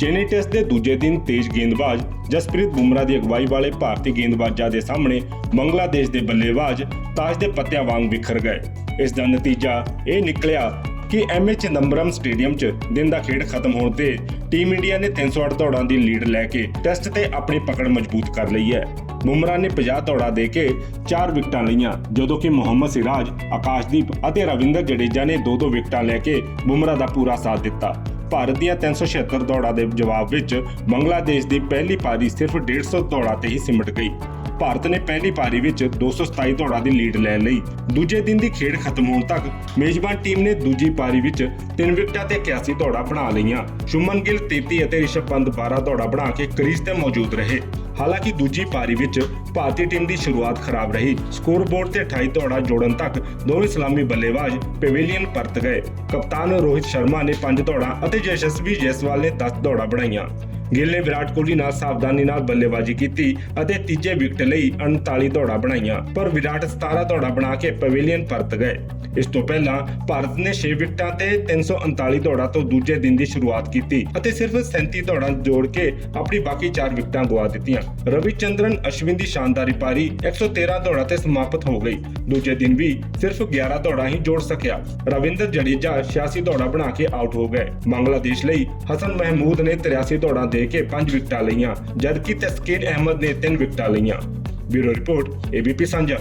Chennai test ਦੇ ਦੂਜੇ ਦਿਨ ਤੇਜ਼ ਗੇਂਦਬਾਜ਼ ਜਸਪ੍ਰੀਤ ਬੁਮਰਾਹ ਦੀ ਅਗਵਾਈ ਵਾਲੇ ਭਾਰਤੀ ਗੇਂਦਬਾਜ਼ਾਂ ਦੇ ਸਾਹਮਣੇ ਬੰਗਲਾਦੇਸ਼ ਦੇ ਬੱਲੇਬਾਜ਼ ਤਾਜ ਦੇ ਪੱਤਿਆਂ ਵਾਂਗ ਵਿਖਰ ਗਏ। ਇਸ ਦਾ ਨਤੀਜਾ ਇਹ ਨਿਕਲਿਆ ਕਿ ਐਮਏ ਚਿਦੰਬਰਮ ਸਟੇਡੀਅਮ 'ਚ ਦਿਨ ਦਾ ਖੇਡ ਖਤਮ ਹੋਣ ਤੇ ਟੀਮ ਇੰਡੀਆ ਨੇ 308 ਦੌੜਾਂ ਦੀ ਲੀਡ ਲੈ ਕੇ ਟੈਸਟ ਤੇ ਆਪਣੀ ਪਕੜ ਮਜ਼ਬੂਤ ਕਰ ਲਈ ਹੈ। ਬੁਮਰਾ ਨੇ 50 ਦੌੜਾਂ ਦੇ ਕੇ 4 ਵਿਕਟਾਂ ਲਈਆਂ, ਜਦੋਂ ਕਿ ਮੁਹੰਮਦ ਸਿਰਾਜ, ਆਕਾਸ਼ਦੀਪ ਅਤੇ ਰਵਿੰਦਰ ਜਡੇਜਾ ਨੇ 2-2 ਵਿਕਟਾਂ ਲੈ ਕੇ ਬੁਮਰਾ ਦਾ ਪੂਰਾ ਸਾਥ ਦਿੱਤਾ। ਭਾਰਤ ਦੀਆਂ 376 ਦੌੜਾਂ ਦੇ ਜਵਾਬ ਵਿੱਚ ਬੰਗਲਾਦੇਸ਼ ਦੀ ਪਹਿਲੀ ਪਾਰੀ ਸਿਰਫ 150 ਦੌੜਾਂ ਤੇ ਹੀ ਸਿਮਟ ਗਈ। ਭਾਰਤ ਨੇ ਪਹਿਲੀ ਪਾਰੀ ਵਿੱਚ 227 ਦੌੜਾਂ ਦੀ ਲੀਡ ਲੈ ਲਈ। ਦੂਜੇ ਦਿਨ ਦੀ ਖੇਡ ਖਤਮ ਹੋਣ ਤੱਕ ਮੇਜ਼ਬਾਨ ਟੀਮ ਨੇ ਦੂਜੀ ਪਾਰੀ ਵਿੱਚ 3 ਵਿਕਟਾਂ ਤੇ 81 ਦੌੜਾਂ ਬਣਾ ਲਈਆਂ। ਸ਼ੁਮਨ ਗਿੱਲ 33 ਅਤੇ ਰਿਸ਼ਭ ਪੰਤ 12 ਦੌੜਾਂ ਬਣਾ ਕੇ ਕਰੀਜ਼ ਤੇ ਮੌਜੂਦ ਰਹੇ। ਹਾਲਾਂਕਿ ਦੂਜੀ ਪਾਰੀ ਵਿੱਚ ਭਾਰਤੀ ਟੀਮ ਦੀ ਸ਼ੁਰੂਆਤ ਖਰਾਬ ਰਹੀ। ਸਕੋਰ ਬੋਰਡ ਤੇ 28 ਦੌੜਾਂ ਜੋੜਨ ਤੱਕ ਦੋਵੇਂ ਸਲਾਮੀ ਬੱਲੇਬਾਜ਼ ਪੈਵਿਲੀਅਨ ਪਰਤ ਗਏ। ਕਪਤਾਨ ਰੋਹਿਤ ਸ਼ਰਮਾ ਨੇ 5 ਦੌੜਾਂ ਅਤੇ ਯਸ਼ਸਵੀ ਜੈਸਵਾਲ ਨੇ 10 ਦੌੜਾਂ ਬਣਾਈਆਂ। ਗਿੱਲ ਨੇ ਵਿਰਾਟ ਕੋਹਲੀ ਨਾਲ ਸਾਵਧਾਨੀ ਨਾਲ ਬੱਲੇਬਾਜ਼ੀ ਕੀਤੀ ਅਤੇ ਤੀਜੇ ਵਿਕਟ ਲਈ 39 ਦੌੜਾਂ ਬਣਾਈਆਂ, ਪਰ ਵਿਰਾਟ 17 ਦੌੜਾਂ ਬਣਾ ਕੇ ਪਵੇਲੀਅਨ ਪਰਤ ਗਏ। ਇਸ ਤੋਂ ਪਹਿਲਾਂ ਭਾਰਤ ਨੇ 6 ਵਿਕਟਾਂ ਤੇ 339 ਦੌੜਾਂ ਤੋਂ ਦੂਜੇ ਦਿਨ ਦੀ ਸ਼ੁਰੂਆਤ ਕੀਤੀ ਅਤੇ ਸਿਰਫ 37 ਦੌੜਾਂ ਜੋੜ ਕੇ ਆਪਣੀ ਬਾਕੀ 4 ਵਿਕਟਾਂ ਗਵਾ ਦਿੱਤੀਆਂ। ਰਵੀ ਅਸ਼ਵਿਨ ਦੀ ਸ਼ਾਨਦਾਰੀ ਪਾਰੀ 113 ਦੌੜਾਂ ਤੇ ਸਮਾਪਤ ਹੋ ਗਈ। ਦੂਜੇ ਦਿਨ ਵੀ ਸਿਰਫ 11 ਦੌੜਾਂ ਹੀ ਜੋੜ ਸਕਿਆ। ਰਵਿੰਦਰ ਜਡੇਜਾ 86 ਦੌੜਾਂ ਬਣਾ ਕੇ ਆਊਟ ਹੋ ਗਏ। ਬੰਗਲਾਦੇਸ਼ ਲਈ ਹਸਨ ਮਹਿਮੂਦ ਨੇ 83 ਦੌੜਾਂ ਦੇ ਕੇ 5 ਵਿਕਟਾਂ ਲਈਆਂ, ਜਦਕਿ ਤਸਕੀਨ ਅਹਿਮਦ ਨੇ 3 ਵਿਕਟਾਂ ਲਈਆਂ। ਬਿਊਰੋ ਰਿਪੋਰਟ ਏਬੀਪੀ ਸਾਂਝਾ